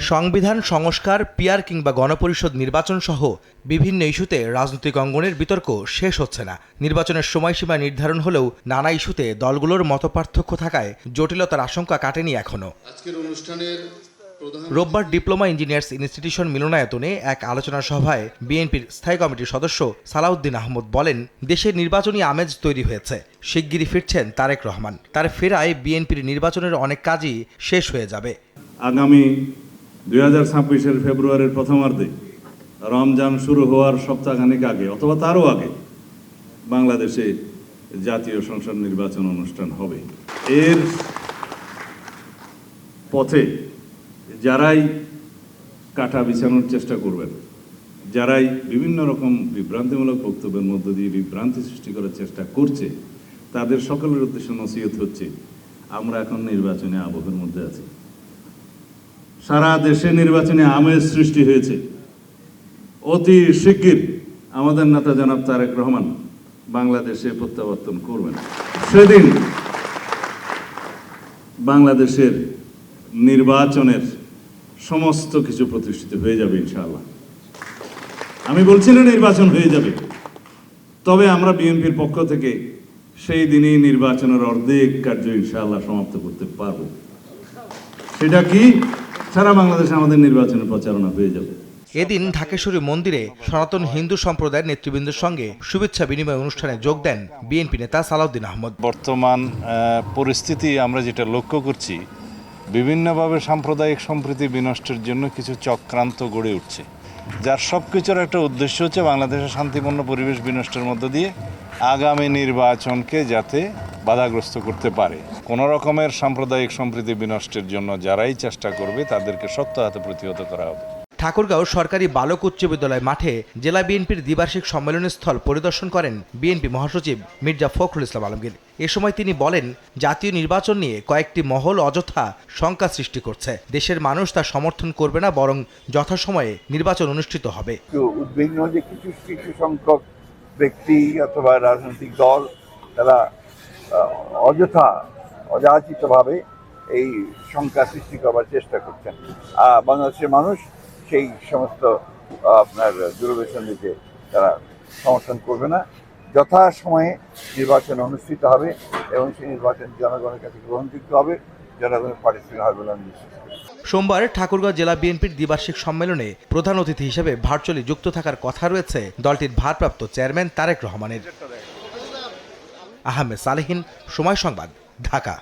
সংবিধান, সংস্কার পিয়ার কিংবা গণপরিষদ নির্বাচন সহ বিভিন্ন ইস্যুতে রাজনৈতিক অঙ্গনের বিতর্ক শেষ হচ্ছে না। নির্বাচনের সময়সীমা নির্ধারণ হলেও নানা ইস্যুতে দলগুলোর মতপার্থক্য থাকায় জটিলতার আশঙ্কা কাটেনি এখনও। আজকের অনুষ্ঠানের রোববার ডিপ্লোমা ইঞ্জিনিয়ার্স ইনস্টিটিউশন মিলনায়তনে এক আলোচনা সভায় বিএনপির স্থায়ী কমিটির সদস্য সালাউদ্দিন আহমদ বলেন, দেশে নির্বাচনী আমেজ তৈরি হয়েছে, শিগগিরই ফিরছেন তারেক রহমান। তার ফেরায় বিএনপির নির্বাচনের অনেক কাজই শেষ হয়ে যাবে। আগামী দুই হাজার ছাব্বিশের ফেব্রুয়ারির প্রথমার্ধে রমজান শুরু হওয়ার সপ্তাহখানেক আগে অথবা তারও আগে বাংলাদেশে জাতীয় সংসদ নির্বাচন অনুষ্ঠান হবে। এর পথে যারাই কাটা বিছানোর চেষ্টা করবেন, যারাই বিভিন্ন রকম বিভ্রান্তিমূলক বক্তব্যের মধ্য দিয়ে বিভ্রান্তি সৃষ্টি করার চেষ্টা করছে, তাদের সকলের উদ্দেশ্যে নসিহত হচ্ছে, আমরা এখন নির্বাচনী আবহের মধ্যে আছি। সারা দেশে নির্বাচনে আমেজ সৃষ্টি হয়েছে। অতি শিগগির আমাদের নেতা জনাব তারেক রহমান বাংলাদেশে প্রত্যাবর্তন করবেন। সেদিন বাংলাদেশের নির্বাচনের সমস্ত কিছু প্রতিষ্ঠিত হয়ে যাবে ইনশাআল্লাহ। আমি বলছি না নির্বাচন হয়ে যাবে। তবে আমরা বিএনপির পক্ষ থেকে সেই দিনই নির্বাচনের অর্ধেক কার্য ইনশাআল্লাহ সমাপ্ত করতে পারব। সেটা কি? সারা বাংলাদেশে আমাদের নির্বাচনের প্রচারণা হয়ে যাবে। এদিন ঢাকেশ্বরী মন্দিরে সনাতন হিন্দু সম্প্রদায়ের নেতৃবৃন্দের সঙ্গে শুভেচ্ছা বিনিময় অনুষ্ঠানে যোগ দেন বিএনপি নেতা সালাউদ্দিন আহমদ। বর্তমান পরিস্থিতি আমরা যেটা লক্ষ্য করছি বিভিন্নভাবে সাম্প্রদায়িক সম্প্রীতি বিনষ্টের জন্য কিছু চক্রান্ত গড়ে উঠছে, যার সব কিছুর একটা উদ্দেশ্য হচ্ছে বাংলাদেশের শান্তিপূর্ণ পরিবেশ বিনষ্টের মধ্য দিয়ে আগামী নির্বাচনকে যাতে বাধাগ্রস্ত করতে পারে। কোনো রকমের সাম্প্রদায়িক সম্প্রীতি বিনষ্টের জন্য যারাই চেষ্টা করবে, তাদেরকে শক্ত হাতে প্রতিহত করা হবে। ঠাকুরগাঁও সরকারি বালক উচ্চ বিদ্যালয় মাঠে জেলা বিএনপির দ্বিবার্ষিক সম্মেলন স্থল পরিদর্শন করেন বিএনপি মহাসচিব মির্জা ফখরুল ইসলাম আলমগীর। এ সময় তিনি বলেন, জাতীয় নির্বাচন নিয়ে কয়েকটি মহল অযথা শঙ্কা সৃষ্টি করছে। দেশের মানুষ তা সমর্থন করবে না, বরং যথাসময়ে নির্বাচন অনুষ্ঠিত হবে। উদ্বিগ্ন যে কিছু কিছু সংখ্যক ব্যক্তি অথবা রাজনৈতিক দল, তারা অযথা, অযাচিতভাবে এই সংখ্যা সৃষ্টি করবার চেষ্টা করছেন। বাংলাদেশের মানুষ সেই সমস্ত আপনার দূরবেশনীকে তারা সমর্থন করবে না যথা সময়ে নির্বাচন অনুষ্ঠিত হবে এবং সেই নির্বাচন জনগণের কাছে গ্রহণযোগ্য হবে, জনগণের পারিশ্রমিক হবে বলে আমি বিশ্বাস সোমবার ঠাকুরগাঁও জেলা বিএনপির দ্বিবার্ষিক সম্মেলনে প্রধান অতিথি হিসেবে ভার্চুয়ালি যুক্ত থাকার কথা রয়েছে দলটির ভারপ্রাপ্ত চেয়ারম্যান তারেক রহমানের। আহমেদ সালেহিন, সময় সংবাদ, ঢাকা।